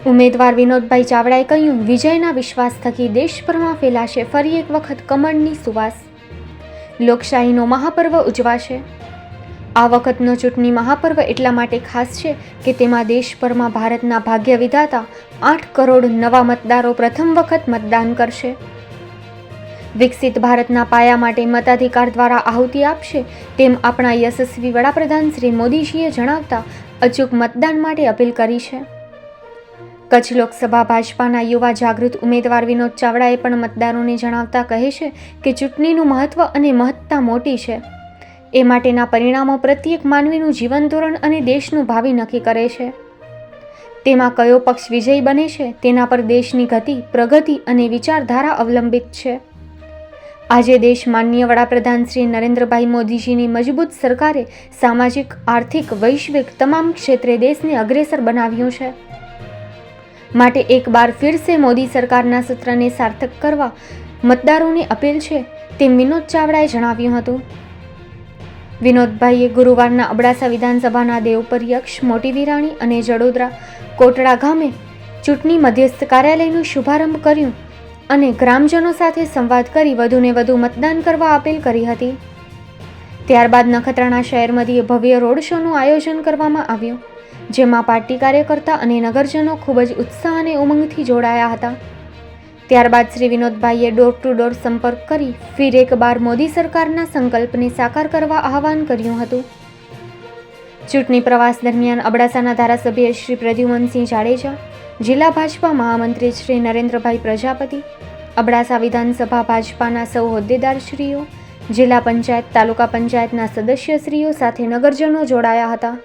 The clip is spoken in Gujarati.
ઉમેદવાર વિનોદભાઈ ચાવડાએ કહ્યું, વિજયના વિશ્વાસ થકી દેશભરમાં ફેલાશે ફરી એક વખત કમળની સુવાસ. લોકશાહીનો મહાપર્વ ઉજવાશે. આ વખતનો ચૂંટણી મહાપર્વ એટલા માટે ખાસ છે કે તેમાં દેશભરમાં ભારતના ભાગ્ય વિધાતા આઠ કરોડ નવા મતદારો પ્રથમ વખત મતદાન કરશે. વિકસિત ભારતના પાયા માટે મતાધિકાર દ્વારા આહુતિ આપશે તેમ આપણા યશસ્વી વડાપ્રધાન શ્રી મોદીજીએ જણાવતા અચૂક મતદાન માટે અપીલ કરી છે. કચ્છ લોકસભા ભાજપાના યુવા જાગૃત ઉમેદવાર વિનોદ ચાવડાએ પણ મતદારોને જણાવતા કહે છે કે ચૂંટણીનું મહત્વ અને મહત્તા મોટી છે. એ માટેના પરિણામો પ્રત્યેક માનવીનું જીવન ધોરણ અને દેશનું ભાવિ નક્કી કરે છે. તેમાં કયો પક્ષ વિજયી બને છે, તેના પર દેશની ગતિ, પ્રગતિ અને વિચારધારા અવલંબિત છે. આજે દેશ માનનીય વડાપ્રધાન શ્રી નરેન્દ્રભાઈ મોદીજીની મજબૂત સરકારે સામાજિક, આર્થિક, વૈશ્વિક તમામ ક્ષેત્રે દેશને અગ્રેસર બનાવ્યું છે. માટે એક બાર ફિરસે મોદી સરકારના સૂત્રને સાર્થક કરવા મતદારોને અપીલ છે તેમ વિનોદ ચાવડાએ જણાવ્યું હતું. વિનોદભાઈએ ગુરુવારના અબડાસા વિધાનસભાના દેવપર્યક્ષ મોટી વિરાણી અને જડોદરા કોટડા ગામે ચૂંટણી મધ્યસ્થ કાર્યાલયનું શુભારંભ કર્યું અને ગ્રામજનો સાથે સંવાદ કરી વધુને વધુ મતદાન કરવા અપીલ કરી હતી. ત્યારબાદ નખત્રાણા શહેર મધ્યે ભવ્ય રોડ શોનું આયોજન કરવામાં આવ્યું. જેમાં પાર્ટી કાર્યકર્તા અને નગરજનો ખૂબ જ ઉત્સાહ અને ઉમંગથી જોડાયા હતા. ત્યારબાદ શ્રી વિનોદભાઈએ ડોર ટુ ડોર સંપર્ક કરી ફિર એક બાર મોદી સરકારના સંકલ્પને સાકાર કરવા આહવાન કર્યું હતું. ચૂંટણી પ્રવાસ દરમિયાન અબડાસાના ધારાસભ્ય શ્રી પ્રદ્યુમનસિંહ જાડેજા, જિલ્લા ભાજપા મહામંત્રી શ્રી નરેન્દ્રભાઈ પ્રજાપતિ, અબડાસા વિધાનસભા ભાજપાના સૌ હોદ્દેદારશ્રીઓ, જિલ્લા પંચાયત, તાલુકા પંચાયતના સદસ્યશ્રીઓ સાથે નગરજનો જોડાયા હતા.